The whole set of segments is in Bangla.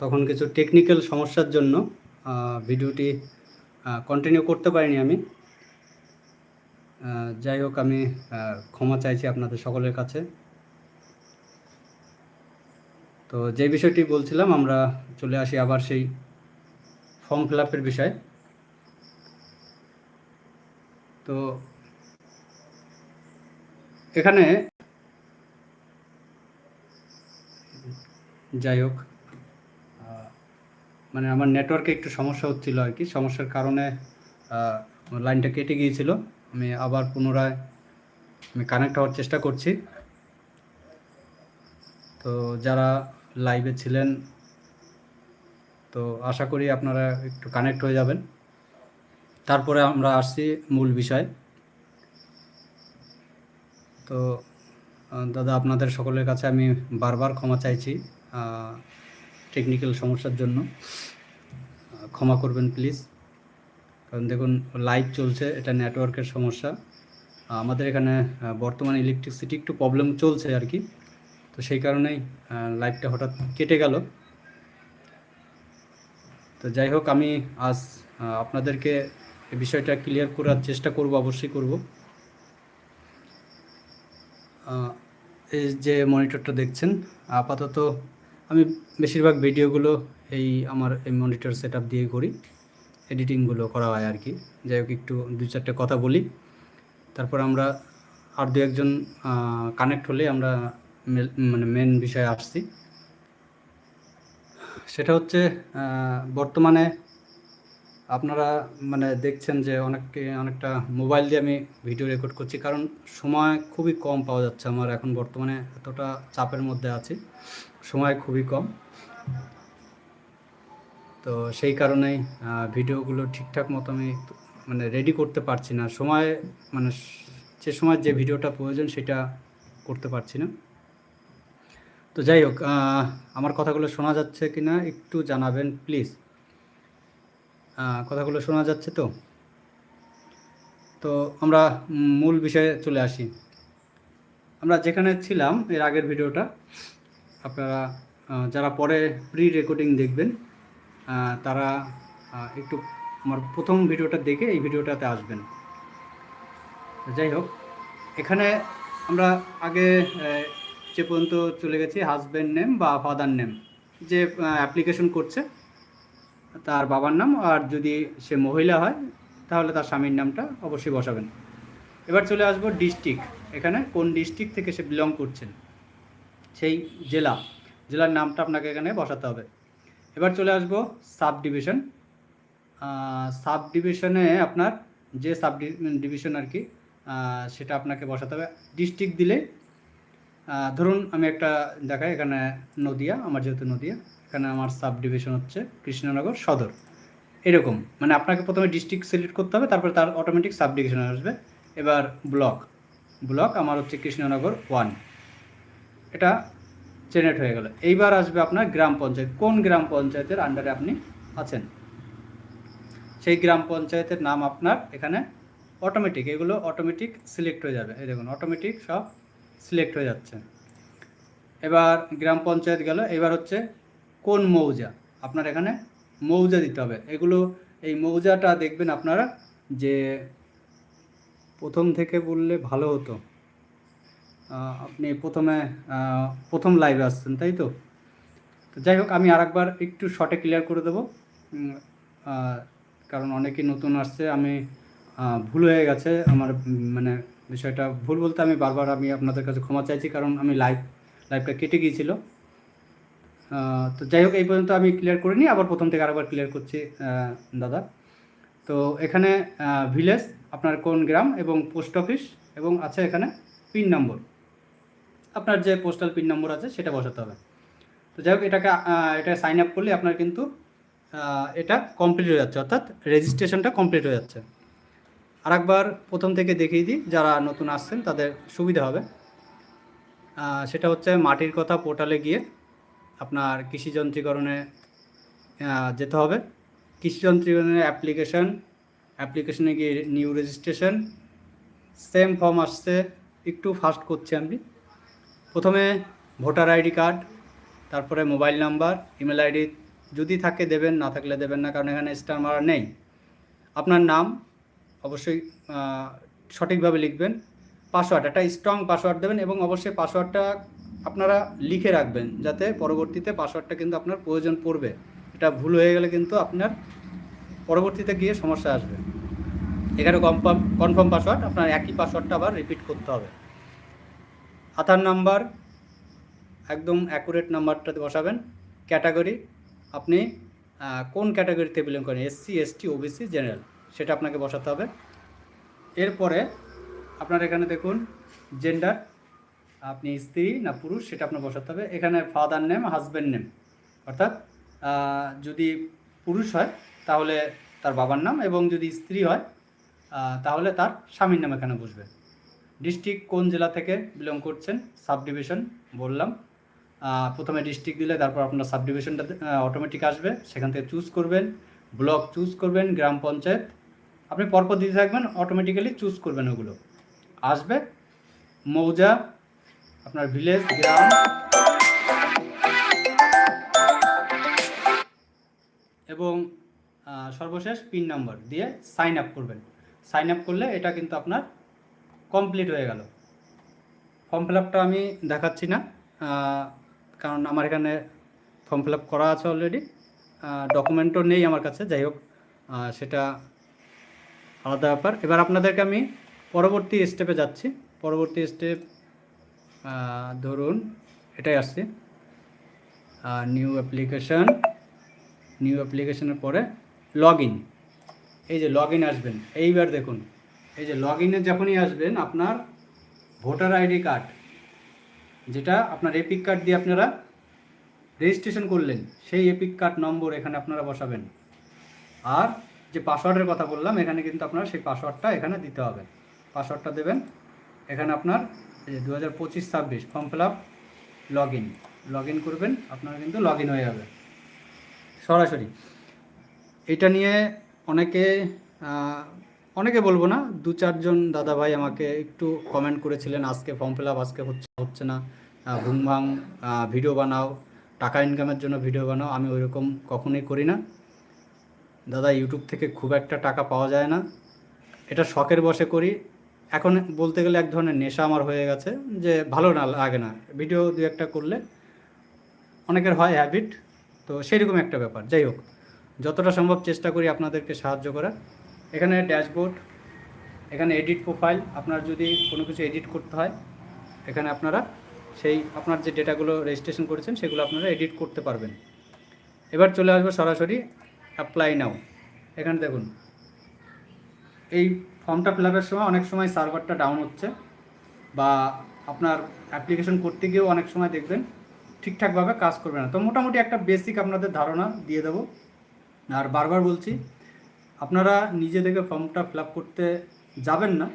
তখন কিছু টেকনিক্যাল সমস্যার জন্য ভিডিওটি কন্টিনিউ করতে পারিনি আমি। যাই হোক, আমি ক্ষমা চাইছি আপনাদের সকলের কাছে। তো যে বিষয়টি বলছিলাম, আমরা চলে আসি আবার সেই ফর্ম ফিল আপের বিষয়। তো এখানে যাই হোক মানে আমার নেটওয়ার্কে একটু সমস্যা হচ্ছিল আর কি। সমস্যার কারণে লাইনটা কেটে গিয়েছিল। আমি আবার পুনরায় আমি কানেক্ট হওয়ার চেষ্টা করছি। তো যারা লাইভে ছিলেন, তো আশা করি আপনারা একটু কানেক্ট হয়ে যাবেন। তারপরে আমরা আসছি মূল বিষয়। তো দাদা, আপনাদের সকলের কাছে আমি বারবার ক্ষমা চাইছি। টেকনিক্যাল সমস্যার জন্য ক্ষমা করবেন প্লিজ কারণ দেখুন লাইভ চলছে, এটা নেটওয়ার্কের সমস্যা। আমাদের এখানে বর্তমানে ইলেকট্রিসিটি একটু প্রবলেম চলছে আর কি। তো সেই কারণেই লাইভটা হঠাৎ কেটে গেল। তো যাই হোক, আমি আজ আপনাদেরকে এই বিষয়টা ক্লিয়ার করার চেষ্টা করব, অবশ্যই করব। এই যে মনিটরটা দেখছেন, আপাতত আমি বেশিরভাগ ভিডিওগুলো এই আমার এই মনিটর সেট দিয়ে করি এডিটিংগুলো করা হয় আর কি যাই হোক, একটু দু চারটে কথা বলি। তারপর আমরা আর দু একজন কানেক্ট হলে আমরা মানে মেন বিষয়ে আসছি। সেটা হচ্ছে বর্তমানে আপনারা মানে দেখছেন যে অনেককে, অনেকটা মোবাইল দিয়ে আমি ভিডিও রেকর্ড করছি। কারণ সময় খুবই কম পাওয়া যাচ্ছে আমার। এখন বর্তমানে এতটা চাপের মধ্যে আছি। সময় খুবই কম। তো সেই কারণেই ভিডিওগুলো ঠিকঠাক মতো আমি মানে রেডি করতে পারছি না। সময় মানে যে সময় যে ভিডিওটা প্রয়োজন সেটা করতে পারছি না। তো যাই হোক আমার কথাগুলো শোনা যাচ্ছে কি না একটু জানাবেন প্লিজ কথাগুলো শোনা যাচ্ছে তো? তো আমরা মূল বিষয়ে চলে আসি। আমরা যেখানে ছিলাম এর আগের ভিডিওটা আপনারা যারা পরে প্রি রেকর্ডিং দেখবেন তারা একটু আমার প্রথম ভিডিওটা দেখে এই ভিডিওটাতে আসবেন। যাই হোক, এখানে আমরা আগে যে পর্যন্ত চলে গেছি হাজব্যান্ড নেম বা ফাদার নেম যে অ্যাপ্লিকেশন করছে, তার বাবার নাম, আর যদি সে মহিলা হয়, তাহলে তার স্বামীর নামটা অবশ্যই বসাবেন। এবার চলে আসব ডিস্ট্রিক্ট এখানে কোন ডিস্ট্রিক্ট থেকে সে বিলং করছেন? সেই জেলা। জেলার নামটা আপনাকে এখানে বসাতে হবে। এবার চলে আসব সাব ডিভিশন সাব ডিভিশনে আপনার যে সাব ডিভিশন আর কি সেটা আপনাকে বসাতে হবে। ডিস্ট্রিক্ট দিলে ধরুন আমি একটা দেখাই এখানে নদিয়া, আমার যেহেতু নদিয়া, এখানে আমার সাব ডিভিশন হচ্ছে কৃষ্ণনগর সদর। এরকম মানে আপনাকে প্রথমে ডিস্ট্রিক্ট সিলেক্ট করতে হবে, তারপরে তার অটোমেটিক সাব ডিভিশন আসবে। এবার ব্লক ব্লক আমার হচ্ছে কৃষ্ণনগর ওয়ান। এটা জেনারেট হয়ে গেল। এইবার আসবে আপনার গ্রাম পঞ্চায়েত। কোন গ্রাম পঞ্চায়েতের আন্ডারে আপনি আছেন? সেই গ্রাম পঞ্চায়েতের নাম আপনার এখানে অটোমেটিক এগুলো অটোমেটিক সিলেক্ট হয়ে যাবে। এই দেখুন অটোমেটিক সব সিলেক্ট হয়ে যাচ্ছে। এবার গ্রাম পঞ্চায়েত গেল। এবার হচ্ছে কোন মৌজা? আপনার এখানে মৌজা দিতে হবে। এগুলো, এই মৌজাটা দেখবেন আপনারা যে প্রথম থেকে বললে ভালো হতো। আপনি প্রথমে প্রথম লাইভে আসছেন, তাই তো? তো যাই হোক, আমি আরেকবার একটু শর্টে ক্লিয়ার করে দেবো। কারণ অনেকেই নতুন আসছে, আমি ভুল হয়ে গেছে। আমার মানে বিষয়টা ভুল বলতে আমি বারবার আমি আপনাদের কাছে ক্ষমা চাইছি, কারণ আমি লাইভ লাইভটা কেটে গিয়েছিল। তো যাই হোক, এই পর্যন্ত আমি ক্লিয়ার করে নিই। আবার প্রথম থেকে আরেকবার ক্লিয়ার করছি দাদা। তো এখানে ভিলেজ আপনার কোন গ্রাম এবং পোস্ট অফিস এবং আছে এখানে পিন নম্বর আপনার যে পোস্টাল পিন নম্বর আছে, সেটা বসাতে হবে। তো যাই হোক, এটাকে এটা সাইন আপ করলে আপনার কিন্তু এটা কমপ্লিট হয়ে যাচ্ছে। অর্থাৎ রেজিস্ট্রেশনটা কমপ্লিট হয়ে যাচ্ছে। আরেকবার প্রথম থেকে দেখিয়ে দিই, যারা নতুন আসছেন, তাদের সুবিধা হবে। সেটা হচ্ছে মাটির কথা পোর্টালে গিয়ে আপনার কৃষি যন্ত্রীকরণে যেতে হবে। কৃষি যন্ত্রীকরণের অ্যাপ্লিকেশন অ্যাপ্লিকেশনে গিয়ে নিউ রেজিস্ট্রেশন সেম ফর্ম আসছে, একটু ফাস্ট করছি আমি। প্রথমে ভোটার আইডি কার্ড, তারপরে মোবাইল নাম্বার, ইমেল আইডি, যদি থাকে দেবেন, না থাকলে দেবেন না, কারণ এখানে স্টার মারা নেই। আপনার নাম অবশ্যই সঠিকভাবে লিখবেন। পাসওয়ার্ড, একটা স্ট্রং পাসওয়ার্ড দেবেন এবং অবশ্যই পাসওয়ার্ডটা আপনারা লিখে রাখবেন, যাতে পরবর্তীতে পাসওয়ার্ডটা কিন্তু আপনার প্রয়োজন পড়বে। এটা ভুল হয়ে গেলে কিন্তু আপনার পরবর্তীতে গিয়ে সমস্যা আসবে। এখানে কনফার্ম কনফার্ম পাসওয়ার্ড, আপনার একই পাসওয়ার্ডটা আবার রিপিট করতে হবে। আধার নাম্বার, একদম অ্যাকুরেট নাম্বারটাতে বসাবেন। ক্যাটাগরি আপনি কোন ক্যাটাগরিতে বিলং করেন? এসসি এসটি ওবিসি জেনারেল সেটা আপনাকে বসাতে হবে। এরপরে, আপনার এখানে দেখুন জেন্ডার আপনি স্ত্রী না পুরুষ, সেটা আপনার বসাতে হবে। এখানে ফাদার নেম হাজব্যান্ড নেম অর্থাৎ যদি পুরুষ হয়, তাহলে তার বাবার নাম এবং যদি স্ত্রী হয় তাহলে তার স্বামীর নাম এখানে বসবে। ডিস্ট্রিক্ট কোন জেলা থেকে বিলং করছেন? সাব ডিভিশন বললাম প্রথমে ডিস্ট্রিক্ট দিলে তারপর আপনার সাব ডিভিশনটা অটোমেটিক আসবে। সেখান থেকে চুজ করবেন ব্লক চুজ করবেন, গ্রাম পঞ্চায়েত। আপনি পরপর দিতে থাকবেন অটোমেটিক্যালি চুজ করবেন ওগুলো। আসবে। মৌজা, আপনার ভিলেজ গ্রাম। এবং সর্বশেষ পিন নাম্বার দিয়ে সাইন আপ করবেন। সাইন আপ করলে এটা কিন্তু আপনার কমপ্লিট হয়ে গেল। ফর্ম ফিল আপটা আমি দেখাচ্ছি না কারণ আমার এখানে ফর্ম ফিল আপ করা আছে অলরেডি ডকুমেন্টও নেই আমার কাছে, যাই হোক সেটা আলাদা ব্যাপার। এবার আপনাদেরকে আমি পরবর্তী স্টেপে যাচ্ছি। পরবর্তী স্টেপ ধরুন, এটাই আসছে। নিউ অ্যাপ্লিকেশন নিউ অ্যাপ্লিকেশনের পরে লগ এই যে লগ আসবেন, এইবার দেখুন। এই যে লগ ইনে যখনই আসবেন, আপনার ভোটার আইডি কার্ড যেটা আপনার এপিক কার্ড দিয়ে আপনারা রেজিস্ট্রেশন করলেন, সেই এপিক কার্ড নম্বর এখানে আপনারা বসাবেন। আর যে পাসওয়ার্ডের কথা বললাম, এখানে কিন্তু আপনারা সেই পাসওয়ার্ডটা এখানে দিতে হবে। পাসওয়ার্ডটা দেবেন, এখানে আপনার এই যে দু হাজার পঁচিশ ছাব্বিশ form fill up log in log in করবেন, আপনারা কিন্তু লগ ইন হয়ে যাবে। সরাসরি, এটা নিয়ে অনেকে অনেকে বলব না, দু চারজন দাদা ভাই আমাকে একটু কমেন্ট করেছিলেন, আজকে ফর্ম ফিল আপ আজকে হচ্ছে হচ্ছে না ঘুম ভাং ভিডিও বানাও, টাকা ইনকামের জন্য ভিডিও বানাও, আমি ওইরকম কখনোই করি না। দাদা ইউটিউব থেকে খুব একটা টাকা পাওয়া যায় না। এটা শখের বসে করি। এখন বলতে গেলে এক ধরনের নেশা আমার হয়ে গেছে, যে ভালো না লাগে না। ভিডিও দু একটা করলে অনেকের হয় হ্যাবিট তো সেরকম একটা ব্যাপার। যাই হোক, যতটা সম্ভব চেষ্টা করি আপনাদেরকে সাহায্য করার। এখানে ড্যাশবোর্ড, এখানে এডিট প্রোফাইল, আপনার যদি কোনো কিছু এডিট করতে হয়, এখানে আপনারা সেই আপনার যে ডেটাগুলো রেজিস্ট্রেশন করেছেন, সেগুলো আপনারা এডিট করতে পারবেন। এবার চলে আসব সরাসরি অ্যাপ্লাই নাও এখানে দেখুন, এই ফর্মটা ফিল আপের সময় অনেক সময় সার্ভারটা ডাউন হচ্ছে বা আপনার অ্যাপ্লিকেশন করতে গিয়েও অনেক সময় দেখবেন ঠিকঠাকভাবে কাজ করবে না। তো মোটামুটি একটা বেসিক আপনাদের ধারণা দিয়ে দেবো। আর বারবার বলছি আপনারা নিজে থেকে ফর্মটা ফিল করতে যাবেন না।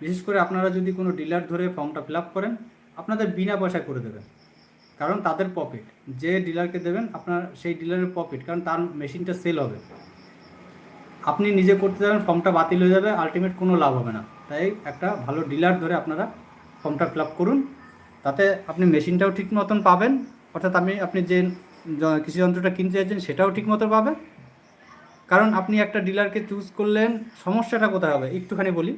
বিশেষ করে আপনারা যদি কোনো ডিলার ধরে ফর্মটা ফিল করেন, আপনাদের বিনা পয়সায় করে দেবেন। কারণ তাদের প্রফিট যে ডিলারকে দেবেন, আপনার সেই ডিলারের প্রফিট কারণ তার মেশিনটা সেল হবে। আপনি নিজে করতে যাবেন, ফর্মটা বাতিল হয়ে যাবে, আলটিমেট কোনো লাভ হবে না। তাই একটা ভালো ডিলার ধরে আপনারা ফর্মটা ফিল করুন। তাতে আপনি মেশিনটাও ঠিক মতন পাবেন, অর্থাৎ আমি, আপনি য- কৃষি যন্ত্রটা কিনতে চাইছেন, সেটাও ঠিক মতো পাবেন। কারণ আপনি একটা ডিলারকে চুজ করলেন, সমস্যাটা কোথায় হবে? একটুখানি বলি।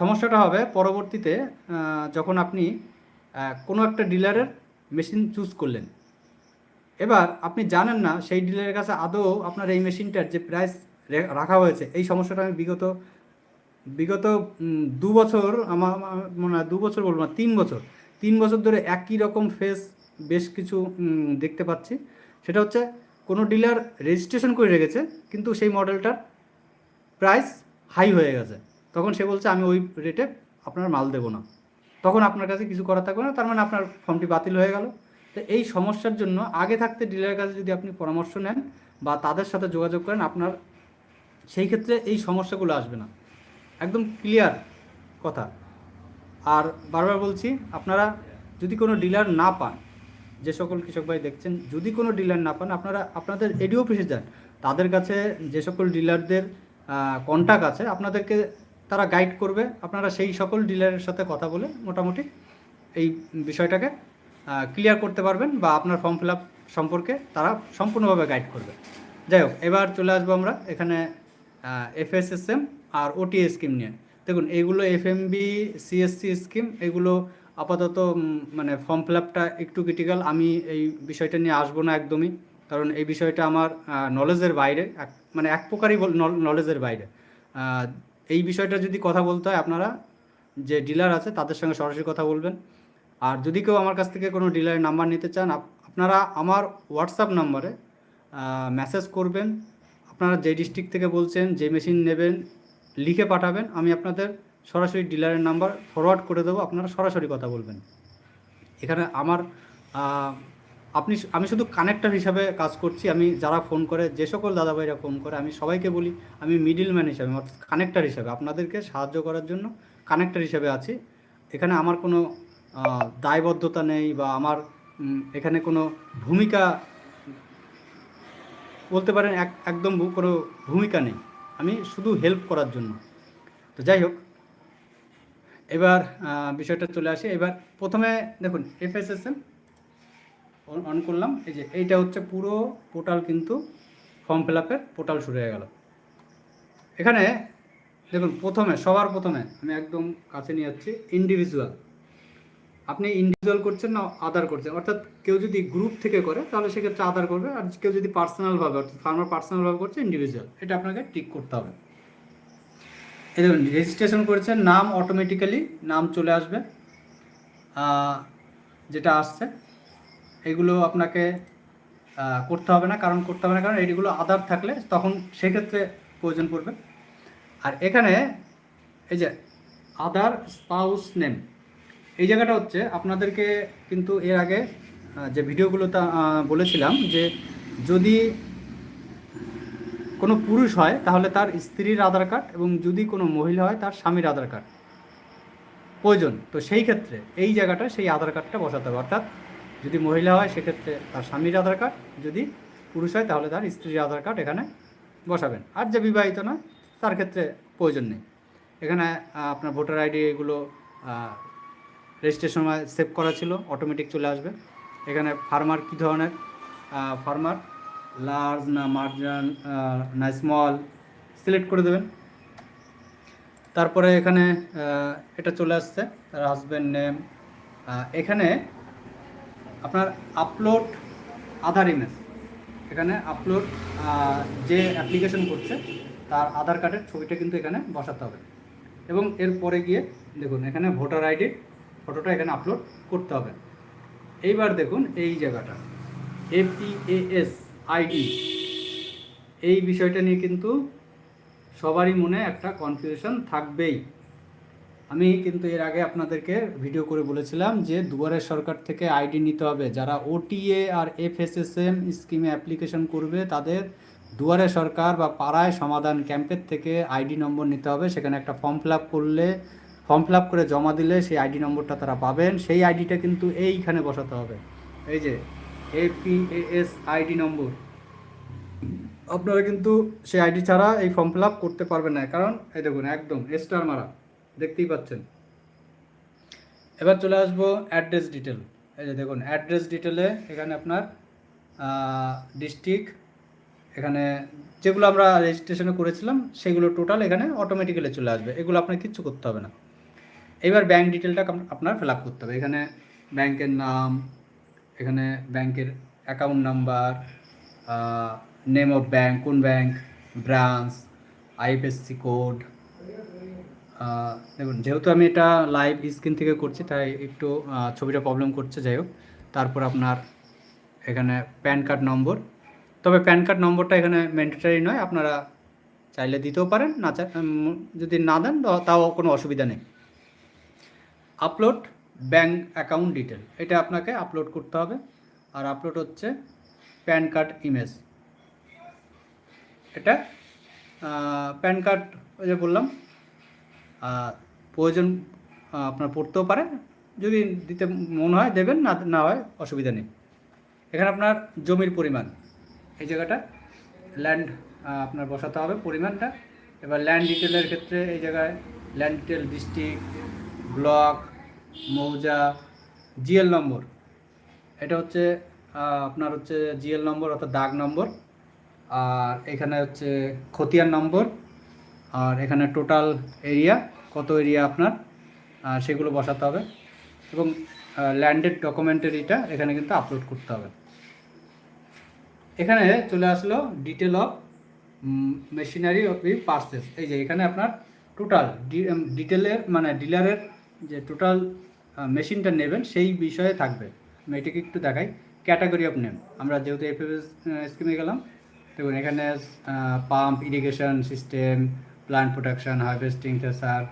সমস্যাটা হবে পরবর্তীতে যখন আপনি কোনো একটা ডিলারের মেশিন চুজ করলেন। এবার আপনি জানেন না, সেই ডিলারের কাছে আদৌ আপনার এই মেশিনটার যে প্রাইস রাখা হয়েছে, এই সমস্যাটা আমি বিগত বিগত দু বছর আমার মনে হয় দু বছর বলব না, তিন বছর তিন বছর ধরে একই রকম ফেস বেশ কিছু দেখতে পাচ্ছি। সেটা হচ্ছে কোনো ডিলার রেজিস্ট্রেশন করে রেখেছে, কিন্তু সেই মডেলটার প্রাইস হাই হয়ে গেছে। তখন সে বলছে, আমি ওই রেটে আপনার মাল দেবো না। তখন আপনার কাছে কিছু করার থাকবে না, তার মানে আপনার ফর্মটি বাতিল হয়ে গেল। তো এই সমস্যার জন্য আগে থাকতে ডিলারের কাছে যদি আপনি পরামর্শ নেন বা তাদের সাথে যোগাযোগ করেন, আপনার সেই ক্ষেত্রে এই সমস্যাগুলো আসবে না। একদম ক্লিয়ার কথা। আর বারবার বলছি, আপনারা যদি কোনো ডিলার না পান যে সকল কৃষক ভাই দেখছেন, যদি কোনো ডিলার না পান, আপনারা, আপনাদের এডি অফিসে যান। তাদের কাছে যে সকল ডিলারদের কন্ট্যাক্ট আছে, আপনাদেরকে তারা গাইড করবে। আপনারা সেই সকল ডিলারের সাথে কথা বলে মোটামুটি এই বিষয়টাকে ক্লিয়ার করতে পারবেন বা আপনার ফর্ম ফিল সম্পর্কে তারা সম্পূর্ণভাবে গাইড করবে। যাই হোক, এবার চলে আসব আমরা এখানে এফএসএসএম আর ওটিএ স্কিম নিয়ে। দেখুন এইগুলো এফএমবি সিএসসি স্কিম এগুলো আপাতত মানে ফর্ম ফিল আপটা একটু ক্রিটিক্যাল আমি এই বিষয়টা নিয়ে আসব না একদমই, কারণ এই বিষয়টা আমার নলেজের বাইরে মানে এক প্রকারই নলেজের বাইরে। এই বিষয়টা যদি কথা বলতে হয় আপনারা, যে ডিলার আছে তাদের সঙ্গে সরাসরি কথা বলবেন। আর যদি কেউ আমার কাছ থেকে কোনো ডিলারের নাম্বার নিতে চান আপনারা আমার হোয়াটসঅ্যাপ নাম্বারে মেসেজ করবেন। আপনারা যে ডিস্ট্রিক্ট থেকে বলছেন, যে মেশিন নেবেন, লিখে পাঠাবেন। আমি আপনাদের সরাসরি ডিলারের নাম্বার ফরওয়ার্ড করে দেবো, আপনারা সরাসরি কথা বলবেন। এখানে আমার আপনি আমি শুধু কানেক্টর হিসাবে কাজ করছি, আমি যারা ফোন করে, যে সকল দাদাভাইরা ফোন করে, আমি সবাইকে বলি, আমি মিডিল ম্যান হিসাবে, অর্থাৎ কানেক্টর হিসাবে, আপনাদেরকে সাহায্য করার জন্য কানেক্টর হিসাবে আছি। এখানে আমার কোনো দায়বদ্ধতা নেই বা আমার এখানে কোনো ভূমিকা, বলতে পারেন এক, একদম কোনো ভূমিকা নেই। আমি শুধু হেল্প করার জন্য। তো যাই হোক এবার বিষয়টা চলে আসে। এবার প্রথমে দেখুন এফএসএসএম অন করলাম। এই যে এইটা হচ্ছে পুরো পোর্টাল কিন্তু ফর্ম ফিল আপের পোর্টাল শুরু হয়ে গেল। এখানে দেখুন, প্রথমে, সবার প্রথমে আমি একদম কাছে নিয়ে যাচ্ছি ইন্ডিভিজুয়াল আপনি ইন্ডিভিজুয়াল করছেন না আদার করছেন? অর্থাৎ কেউ যদি গ্রুপ থেকে করে, তাহলে সেক্ষেত্রে আদার করবে। আর কেউ যদি পার্সোনালভাবে অর্থাৎ ফার্মার পার্সোনালভাবে করছে ইন্ডিভিজুয়াল এটা আপনাকে টিক করতে হবে। এই দেখুন রেজিস্ট্রেশন করেছেন নাম অটোমেটিক্যালি নাম চলে আসবে যেটা আসছে এগুলো আপনাকে করতে হবে না কারণ করতে হবে না কারণ এইগুলো আদার থাকলে তখন সেক্ষেত্রে প্রয়োজন পড়বে। আর এখানে এই যে আদার স্পাউস নেম এই জায়গাটা হচ্ছে আপনাদেরকে কিন্তু এর আগে যে ভিডিওগুলোতে আহ, বলেছিলাম যে যদি কোনো পুরুষ হয়, তাহলে তার স্ত্রীর আধার কার্ড এবং যদি কোনো মহিলা হয়, তার স্বামীর আধার কার্ড। প্রয়োজন। তো সেই ক্ষেত্রে এই জায়গাটা সেই আধার কার্ডটা বসাতে হবে। অর্থাৎ যদি মহিলা হয়, সেক্ষেত্রে তার স্বামীর আধার কার্ড, যদি পুরুষ হয়, তাহলে তার স্ত্রীর আধার কার্ড এখানে বসাবেন। আর যে বিবাহিত নয়, তার ক্ষেত্রে প্রয়োজন নেই। এখানে আপনার ভোটার আইডি এগুলো রেজিস্ট্রেশন সময় সেভ করা ছিল অটোমেটিক চলে আসবে। এখানে ফার্মার কী ধরনের? ফার্মার লার্জ না মার্জান না স্মল সিলেক্ট করে দেবেন। তারপরে এখানে এটা চলে আসছে, তার হাজব্যান্ড নেম এখানে আপনার আপলোড আধার ইমেজ এখানে আপলোড যে অ্যাপ্লিকেশন করছে, তার আধার কার্ডের ছবিটা কিন্তু এখানে বসাতে হবে। এবং এরপরে গিয়ে দেখুন, এখানে ভোটার আইডির ফটোটা এখানে আপলোড করতে হবে। এইবার দেখুন, এই জায়গাটা এপিএএস আইডি। এই বিষয়টা নিয়ে কিন্তু সবারই মনে একটা কনফিউশন থাকবেই। আমি কিন্তু এর আগে আপনাদেরকে ভিডিও করে বলেছিলাম যে দুয়ারের সরকার থেকে আইডি নিতে হবে। যারা ওটিএ আর এফএসএসএম স্কিমে অ্যাপ্লিকেশন করবে, তাদের দুয়ারে সরকার বা পাড়ায় সমাধান ক্যাম্পের থেকে আইডি নম্বর নিতে হবে। সেখানে একটা ফর্ম ফিল করলে ফর্ম ফিল করে জমা দিলে সেই আইডি নম্বরটা তারা পাবেন। সেই আইডিটা কিন্তু এইখানে বসাতে হবে। এই যে এপিএএস আইডি নম্বর। আপনারা কিন্তু সেই আইডি ছাড়া এই ফর্ম ফিল আপ করতে পারবেন না, কারণ এই দেখুন, একদম স্টার মারা, দেখতেই পাচ্ছেন। এবার চলে আসব অ্যাড্রেস ডিটেল এই যে দেখুন অ্যাড্রেস ডিটেলে এখানে আপনার ডিস্ট্রিক্ট এখানে যেগুলো আমরা রেজিস্ট্রেশনে করেছিলাম, সেগুলো টোটাল এখানে অটোমেটিক্যালি চলে আসবে। এগুলো আপনার কিচ্ছু করতে হবে না। এবার ব্যাংক ডিটেলটা আপ- আপনার ফিল আপ করতে হবে। এখানে ব্যাংকের নাম এখানে ব্যাংকের account number name of bank কোন ব্যাংক ব্রাঞ্চ আইএফএসসি কোড দেখুন, যেহেতু আমি এটা লাইভ স্ক্রিন থেকে করছি, তাই একটু ছবিটা প্রবলেম করছে, যাই হোক। তারপর আপনার এখানে প্যান কার্ড নম্বর তবে প্যান কার্ড নম্বরটা এখানে ম্যান্ডেটারি নয়, আপনারা চাইলে দিতেও পারেন, না যদি না দেন, তাও কোনো অসুবিধা নেই। আপলোড ব্যাংক অ্যাকাউন্ট ডিটেল এটা আপনাকে আপলোড করতে হবে। আর আপলোড হচ্ছে প্যান কার্ড ইমেজ এটা প্যান কার্ড ওই যে বললাম প্রয়োজন আপনার পড়তেও পারে। যদি দিতে মনে হয়, দেবেন, না না হয়, অসুবিধা নেই। এখানে আপনার জমির পরিমাণ, এই জায়গাটা ল্যান্ড আপনার বসাতে হবে পরিমাণটা। এবার ল্যান্ড ডিটেলের ক্ষেত্রে এই জায়গায় ল্যান্ড ডিটেল ডিস্ট্রিক্ট ব্লক মৌজা, জিএল নম্বর। এটা হচ্ছে আপনার হচ্ছে জিএল নম্বর অর্থাৎ দাগ নম্বর। আর এখানে হচ্ছে খতিয়ান নম্বর। আর এখানে টোটাল এরিয়া, কত এরিয়া আপনার সেগুলো বসাতে হবে। এবং ল্যান্ডেড ডকুমেন্টের এটা এখানে কিন্তু আপলোড করতে হবে। এখানে চলে আসলো detail of machinery of purchase এই যে এখানে আপনার টোটাল ডিটেলের মানে ডিলারের যে টোটাল মেশিনটা নেবেন, সেই বিষয়ে থাকবে। আমি এটাকে একটু দেখাই। ক্যাটাগরি অফ নেম আমরা যেহেতু এফএফএস স্কিমে গেলাম, দেখুন এখানে pump irrigation system plant protection harvesting thresher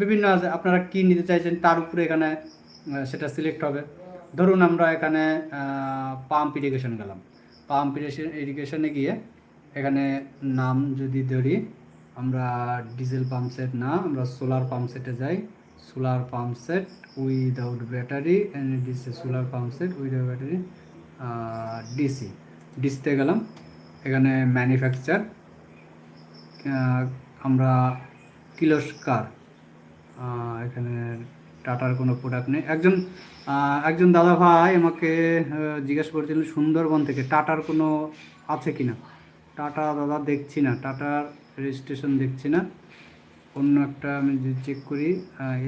বিভিন্ন আছে। আপনারা কী নিতে চাইছেন, তার উপরে এখানে সেটা সিলেক্ট হবে। ধরুন আমরা এখানে পাম্প ইরিগেশন গেলাম। পাম্প ইরিগেশনে গিয়ে এখানে নাম যদি ধরি, আমরা ডিজেল পাম্প সেট না, আমরা সোলার পাম্প সেটে যাই। Solar pump set without battery DC solar pump set without battery DC ডিসিতে গেলাম, এখানে ম্যানুফ্যাকচার আমরা কিলোস্কার এখানে টাটার কোনো প্রোডাক্ট নেই। একজন একজন দাদা ভাই আমাকে জিজ্ঞেস করেছিলেন সুন্দরবন থেকে টাটার কোনো আছে কি না টাটা দাদা দেখছি না, টাটার রেজিস্ট্রেশন দেখছি না। অন্য একটা আমি যদি চেক করি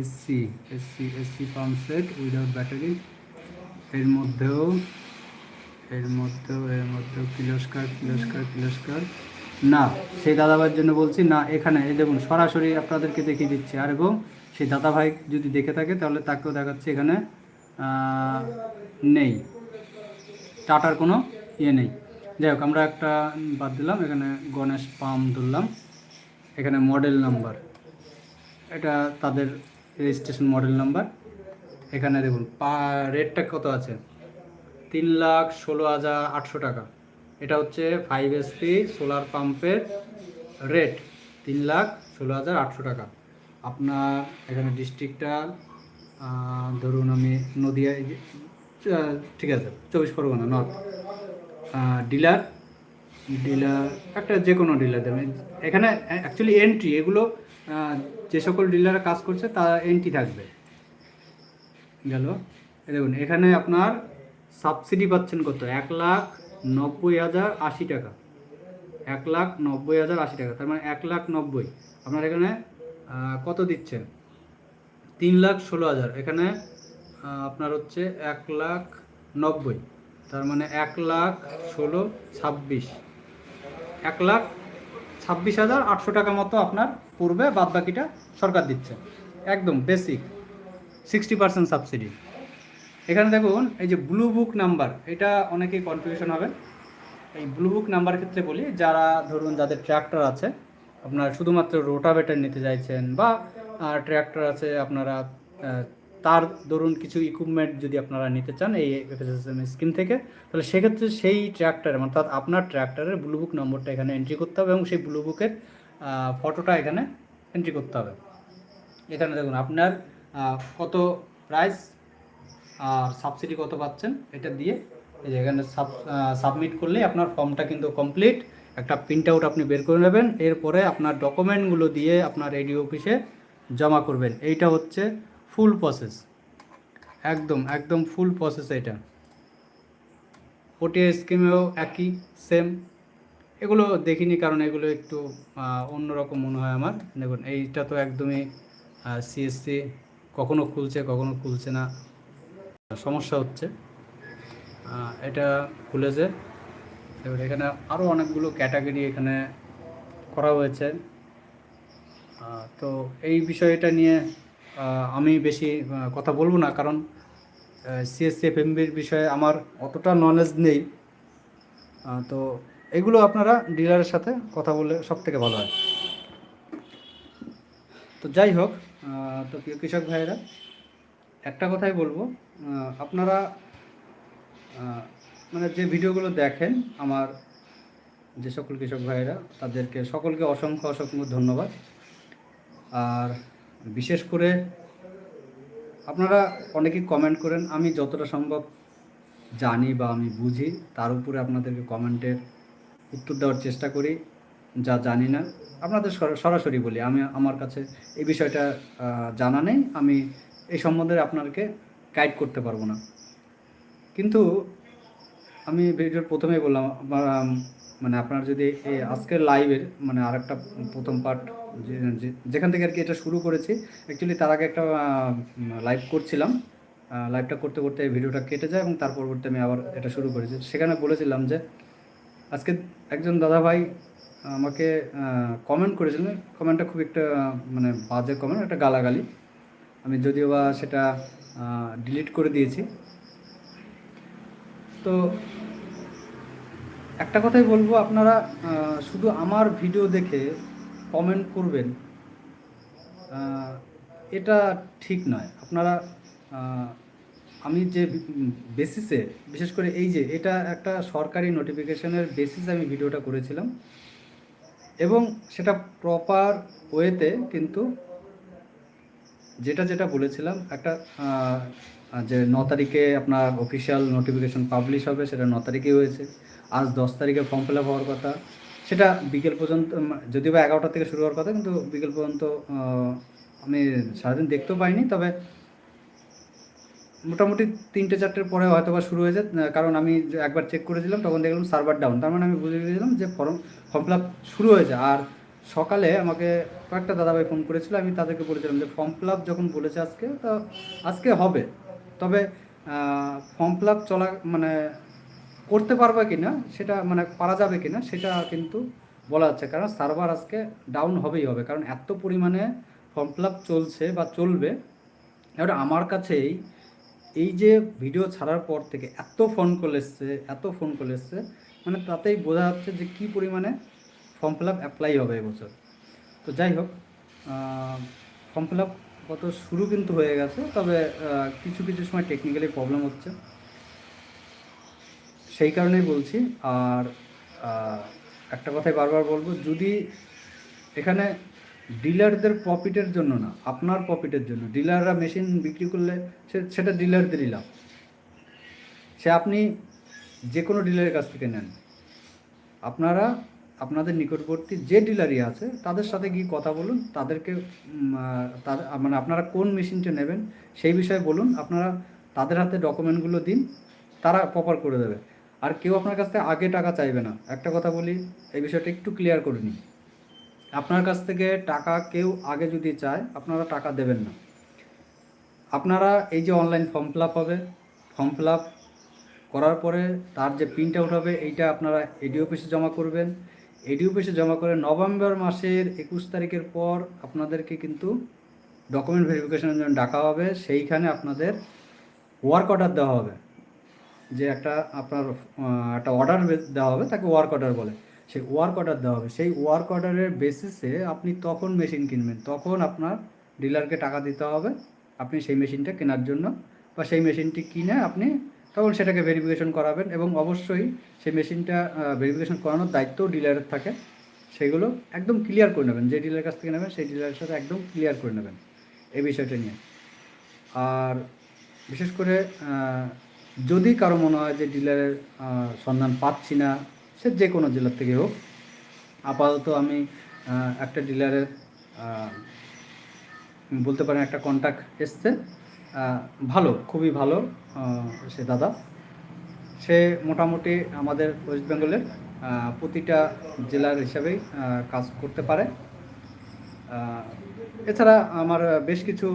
SC SC SC pump set without battery এর মধ্যেও এর মধ্যেও এর মধ্যেও কিলোস্কার কিলোস্কার কিলোস্কার না, সেই দাদাভাইয়ের জন্য বলছি, না, এখানে, এই দেখুন, সরাসরি আপনাদেরকে দেখিয়ে দিচ্ছে। আর এবং সেই দাদাভাই যদি দেখে থাকে, তাহলে তাকেও দেখাচ্ছে, এখানে নেই। টাটার কোনো ইয়ে নেই। যাই হোক, আমরা একটা বাদ দিলাম, এখানে গণেশ পাম্প ধরলাম। এখানে মডেল নাম্বার এটা তাদের রেজিস্ট্রেশন মডেল নাম্বার এখানে দেখুন, পা রেটটা কত আছে? তিন লাখ ষোলো হাজার আটশো টাকা। এটা হচ্ছে ফাইভ এসপি সোলার পাম্পের রেট তিন লাখ ষোলো হাজার আটশো টাকা। আপনার এখানে ডিস্ট্রিক্টটা ধরুন আমি নদিয়া ঠিক আছে, চব্বিশ পরগনা নর্থ ডিলার ডিলার একটা যে কোনো ডিলার দেবেন। এখানে অ্যাকচুয়ালি এন্ট্রি এগুলো যে সকল ডিলার কাজ করছে, তার এন্ট্রি থাকবে। গেল। দেখুন, এখানে আপনার সাবসিডি পাচ্ছেন কত? এক লাখ নব্বই হাজার আশি টাকা। এক লাখ নব্বই হাজার আশি টাকা, তার মানে এক লাখ নব্বই। আপনার এখানে কত দিচ্ছেন? তিন লাখ ষোলো হাজার। এখানে আপনার হচ্ছে এক লাখ নব্বই, তার মানে এক লাখ ষোলো ছাব্বিশ। এক লাখ ছাব্বিশ হাজার আটশো টাকা মতো আপনার পূর্বে বাদ বাকিটা সরকার দিচ্ছে। একদম বেসিক সিক্সটি পার্সেন্ট সাবসিডি এখানে দেখুন, এই যে ব্লু বুক নাম্বার এটা অনেকেই কনফিউশন হবে। এই ব্লু বুক নাম্বার ক্ষেত্রে বলি, যারা ধরুন যাদের ট্র্যাক্টর আছে, আপনার শুধুমাত্র রোটাভেটার নিতে চাইছেন বা ট্র্যাক্টর আছে আপনারা তার ধরুন কিছু ইকুইপমেন্ট যদি আপনারা নিতে চান এই এফএসএসএম স্কিম থেকে, তাহলে সেক্ষেত্রে সেই ট্র্যাক্টরের অর্থাৎ আপনার ট্র্যাক্টরের ব্লু বুক নম্বরটা এখানে এন্ট্রি করতে হবে এবং সেই ব্লু বুকের ফটোটা এখানে এন্ট্রি করতে হবে। এখানে দেখুন আপনার কত প্রাইস আর সাবসিডি কত পাচ্ছেন এটা দিয়ে এই যে এখানে সাব সাবমিট করলেই আপনার ফর্মটা কিন্তু কমপ্লিট একটা প্রিন্ট আউট আপনি বের করে নেবেন, এরপরে আপনার ডকুমেন্টগুলো দিয়ে আপনার রেডিও অফিসে জমা করবেন। এইটা হচ্ছে ফুল প্রসেস। একদম একদম ফুল প্রসেস এটা। ওটিআই স্কিমেও একই সেম এগুলো দেখিনি কারণ এগুলো একটু অন্যরকম মনে হয় আমার। দেখুন, এইটা তো একদমই সিএসসি কখনো খুলছে কখনো খুলছে না। সমস্যা হচ্ছে। এটা খুলেছে। এবার এখানে আরও অনেকগুলো ক্যাটাগরি এখানে করা হয়েছে। তো এই বিষয়টা নিয়ে আমি বেশি কথা বলব না, কারণ সিএসসি এফএমবির বিষয়ে আমার অতটা নলেজ নেই। তো এগুলো আপনারা ডিলারের সাথে কথা বলে সব থেকে ভালো হয়। তো যাই হোক তো প্রিয় কৃষক ভাইয়েরা, একটা কথাই বলব আপনারা মানে যে ভিডিওগুলো দেখেন, আমার যে সকল কৃষক ভাইয়েরা, তাদেরকে সকলকে অসংখ্য অসংখ্য ধন্যবাদ। আর বিশেষ করে আপনারা অনেকেই কমেন্ট করেন, আমি যতটা সম্ভব জানি বা আমি বুঝি, তার উপরে আপনাদেরকে কমেন্টের উত্তর দেওয়ার চেষ্টা করি, যা জানি না, আপনাদের সরা- সরাসরি বলি, আমি আমার কাছে এই বিষয়টা জানা নেই, আমি এই সম্বন্ধে আপনাদেরকে গাইড করতে পারব না। কিন্তু আমি ভিডিওর প্রথমেই বললাম মানে আপনার যদি আজকের লাইভের মানে আরেকটা প্রথম পার্ট যেখান থেকে আর কি এটা শুরু করেছি। অ্যাকচুয়ালি তার আগে একটা লাইভ করছিলাম। লাইভটা করতে করতে ভিডিওটা কেটে যায় এবং তার পরবর্তী আমি আবার এটা শুরু করেছি। সেখানে বলেছিলাম যে, আজকে একজন দাদা ভাই আমাকে কমেন্ট করেছিলেন কমেন্টটা খুব একটা মানে বাজে কমেন্ট একটা গালাগালি। আমি যদিও বা সেটা ডিলিট করে দিয়েছি। তো একটা কথাই বলব, আপনারা শুধু আমার ভিডিও দেখে কমেন্ট করবেন এটা ঠিক নয়। আপনারা আমি যে বেসিসে, বিশেষ করে এই যে, এটা একটা সরকারি নোটিফিকেশনের বেসিসে আমি ভিডিওটা করেছিলাম। এবং সেটা প্রপার ওয়েতে কিন্তু যেটা যেটা বলেছিলাম, একটা যে ন তারিখে আপনার অফিসিয়াল নোটিফিকেশন পাবলিশ হবে, সেটা ন তারিখেই হয়েছে। আজ দশ তারিখে ফর্ম ফিল আপ হওয়ার কথা। সেটা বিকেল পর্যন্ত যদিও বা এগারোটা থেকে শুরু হওয়ার কথা, কিন্তু বিকেল পর্যন্ত আমি সারাদিন দেখতেও পাইনি, তবে মোটামুটি তিনটে চারটের পরে হয়তো বা শুরু হয়েছে কারণ আমি একবার চেক করেছিলাম, তখন দেখলাম সার্ভার ডাউন তার মানে আমি বুঝে গেছিলাম যে ফর্ম ফর্ম ফিল আপ শুরু হয়েছে আর সকালে আমাকে কয়েকটা দাদাভাই ফোন করেছিল, আমি তাদেরকে বলেছিলাম যে ফর্ম ফিল আপ যখন বলেছে আজকে, তো আজকে হবে। তবে ফর্ম ফিল আপ চলা মানে করতে পারবে কি না সেটা মানে পারা যাবে কি না সেটা কিন্তু বলা যাচ্ছে। কারণ সার্ভার আজকে ডাউন হবেই হবে। কারণ এত পরিমাণে ফর্ম ফিল চলছে বা চলবে। এবার আমার কাছেই এই যে ভিডিও ছাড়ার পর থেকে এত ফোন কল এসছে, এত ফোন কল এসছে মানে তাতেই বোঝা যাচ্ছে যে কী পরিমাণে ফর্ম ফিল আপ অ্যাপ্লাই হবে এবছর। তো যাই হোক ফর্ম ফিল আপ কত শুরু কিন্তু হয়ে গেছে, তবে কিছু কিছু সময় টেকনিক্যালি প্রবলেম হচ্ছে। সেই কারণেই বলছি, আর একটা কথাই বারবার বলব, যদি এখানে ডিলারদের প্রফিটের জন্য না, আপনার প্রফিটের জন্য, ডিলাররা মেশিন বিক্রি করলে সেটা ডিলারদেরই লাভ। সে আপনি যে কোনো ডিলারের কাছ থেকে নেন। আপনারা, আপনাদের নিকটবর্তী যে ডিলারই আছে, তাদের সাথে গিয়ে কথা বলুন, তাদেরকে তাদের মানে আপনারা কোন মেশিনটা নেবেন, সেই বিষয়ে বলুন, আপনারা তাদের হাতে ডকুমেন্টগুলো দিন, তারা প্রপার করে দেবে। আর কেউ আপনার কাছ থেকে আগে টাকা চাইবে না। একটা কথা বলি, এই বিষয়টা একটু ক্লিয়ার করে নিন আপনার কাছ থেকে টাকা কেউ আগে যদি চায়, আপনারা টাকা দেবেন না। আপনারা এই যে অনলাইন ফর্ম ফিল আপ হবে ফর্ম ফিল আপ করার পরে তার যে প্রিন্ট আউট হবে, এইটা আপনারা এডি অফিসে জমা করবেন। এডি অফিসে জমা করে নভেম্বর মাসের একুশ তারিখের পর আপনাদেরকে কিন্তু ডকুমেন্ট ভেরিফিকেশনের জন্য ডাকা হবে। সেইখানে আপনাদের ওয়ার্ক অর্ডার দেওয়া হবে। যে একটা আপনার একটা অর্ডার দেওয়া হবে, তাকে ওয়ার্ক অর্ডার বলে। সেই ওয়ার্ক অর্ডার দেওয়া হবে। সেই ওয়ার্ক অর্ডারের বেসিসে আপনি তখন মেশিন কিনবেন। তখন আপনার ডিলারকে টাকা দিতে হবে, আপনি সেই মেশিনটা কেনার জন্য বা সেই মেশিনটি কিনে আপনি তখন সেটাকে ভেরিফিকেশন করাবেন এবং অবশ্যই সেই মেশিনটা ভেরিফিকেশন করানোর দায়িত্বও ডিলারের থাকে। সেগুলো একদম ক্লিয়ার করে নেবেন। যে ডিলারের কাছ থেকে নেবেন, সেই ডিলারের সাথে একদম ক্লিয়ার করে নেবেন। এই বিষয়টা নিয়ে। আর বিশেষ করে যদি কারও মনে হয় যে ডিলারের সন্ধান পাচ্ছি না, সে যে কোনো জেলার থেকে হোক, আপাতত আমি একটা ডিলারের বলতে পারেন একটা কন্ট্যাক্ট এসছে ভালো, খুবই ভালো সে দাদা। সে মোটামুটি আমাদের ওয়েস্ট বেঙ্গলের প্রতিটা জেলার হিসাবেই কাজ করতে পারে। এছাড়া আমার বেশ কিছু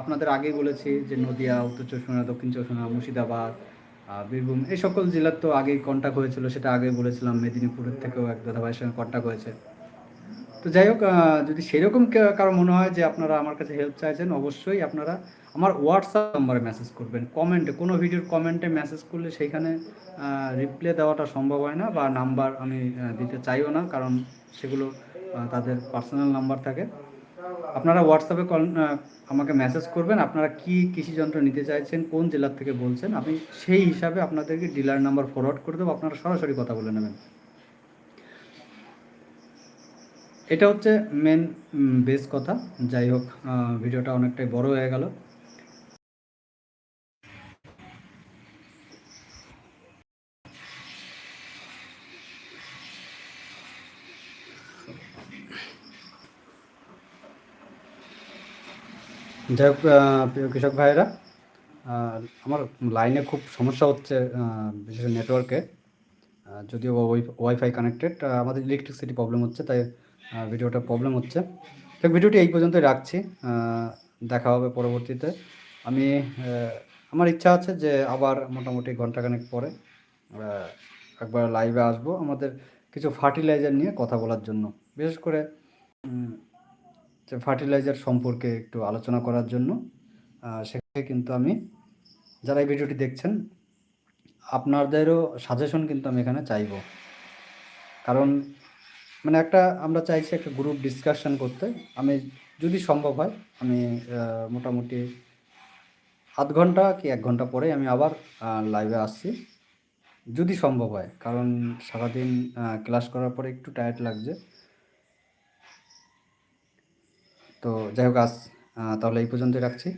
আপনাদের আগেই বলেছি যে নদিয়া, উত্তর পরগনা দক্ষিণ পরগনা মুর্শিদাবাদ বীরভূম, এই সকল জেলার তো আগেই কন্ট্যাক্ট হয়েছিল, সেটা আগে বলেছিলাম, মেদিনীপুরের থেকেও এক দাদা ভাইয়ের সঙ্গে কন্ট্যাক্ট হয়েছে। তো যাই হোক যদি সেরকম কারও মনে হয় যে আপনারা আমার কাছে হেল্প চাইছেন, অবশ্যই আপনারা আমার হোয়াটসঅ্যাপ নাম্বারে মেসেজ করবেন। কমেন্টে কোনো ভিডিওর কমেন্টে মেসেজ করলে সেইখানে রিপ্লে দেওয়াটা সম্ভব হয় না বা নাম্বার আমি দিতে চাইও না, কারণ সেগুলো তাদের পার্সোনাল নাম্বার থাকে। আপনারা হোয়াটসঅ্যাপে কল আমাকে মেসেজ করবেন। আপনারা কি কৃষি যন্ত্র নিতে চাইছেন, কোন জেলার থেকে বলছেন, আমি সেই হিসাবে আপনাদেরকে ডিলার নাম্বার ফরওয়ার্ড করে দেবো। আপনারা সরাসরি কথা বলে নেবেন। এটা হচ্ছে মেন বেস কথা। যাই হোক ভিডিওটা অনেকটাই বড় হয়ে গেল। যাই হোক প্রিয় কৃষক ভাইয়েরা আমার লাইনে খুব সমস্যা হচ্ছে বিশেষ নেটওয়ার্কে যদিও ওয়াইফাই কানেক্টেড আমাদের ইলেকট্রিসিটি প্রবলেম হচ্ছে, তাই ভিডিওটা প্রবলেম হচ্ছে। তো ভিডিওটি এই পর্যন্তই রাখছি দেখা হবে পরবর্তীতে। আমি আমার ইচ্ছা আছে যে আবার মোটামুটি ঘন্টাখানেক পরে একবার লাইভে আসব আমাদের কিছু ফার্টিলাইজার নিয়ে কথা বলার জন্য। বিশেষ করে যে ফার্টিলাইজার সম্পর্কে একটু আলোচনা করার জন্য সেখানে কিন্তু আমি, যারা এই ভিডিওটি দেখছেন, আপনাদেরও সাজেশন কিন্তু আমি এখানে চাইব। কারণ মানে একটা আমরা চাইছি একটা গ্রুপ ডিসকাশন করতে। আমি, যদি সম্ভব হয়, আমি মোটামুটি আধ ঘণ্টা কি এক ঘণ্টা পরে আমি আবার লাইভে আসছি। যদি সম্ভব হয়, কারণ সারাদিন ক্লাস করার পরে একটু টায়ার্ড লাগছে। তো যাই হোক আজ তাহলে এই পর্যন্তই রাখছি।